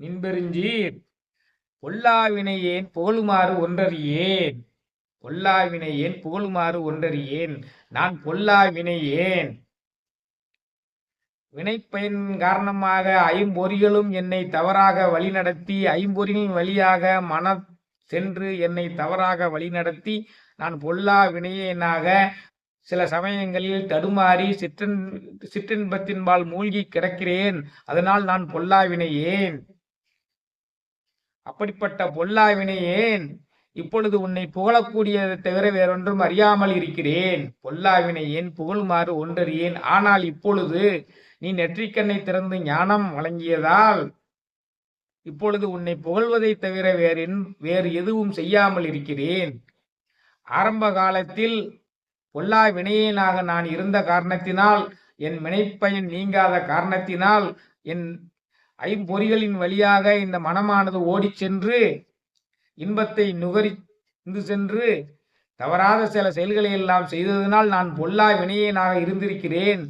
நின்பெருஞ்சீர். பொல்லாவினை ஏன் புகழுமாறு ஒன்றறியேன்? பொல்லாவினை ஏன் புகழுமாறு ஒன்றறியேன்? நான் பொல்லாவினை ஏன்? வினைப்பயன் காரணமாக ஐம்பொறிகளும் என்னை தவறாக வழிநடத்தி ஐம்பொறிகளின் வழியாக மன சென்று என்னை தவறாக வழிநடத்தி நான் பொல்லா வினையனாக சில சமயங்களில் தடுமாறி சிற்றன் சிற்றின்பத்தின்பால் மூழ்கி கிடக்கிறேன். அதனால் நான் பொல்லாவினையேன் அப்படிப்பட்ட பொல்லாவினை ஏன் இப்பொழுது உன்னை புகழக்கூடியதை தவிர வேறொன்றும் அறியாமல் இருக்கிறேன். பொல்லாவினை ஏன் புகழுமாறு ஒன்றறியேன். ஆனால் இப்பொழுது நீ நெற்றிக்கண்ணை திறந்து ஞானம் வழங்கியதால் இப்பொழுது உன்னை புகழ்வதை தவிர வேறென் வேறு எதுவும் செய்யாமல் இருக்கிறேன். ஆரம்ப காலத்தில் பொல்லா வினையனாக நான் இருந்த காரணத்தினால் என் வினைப்பயன் நீங்காத காரணத்தினால் என் ஐம்பொறிகளின் வழியாக இந்த மனமானது ஓடிச் சென்று இன்பத்தை நுகரிந்து சென்று தவறாத சில செயல்களை எல்லாம் செய்ததினால் நான் பொல்லா வினையனாக இருந்திருக்கிறேன்.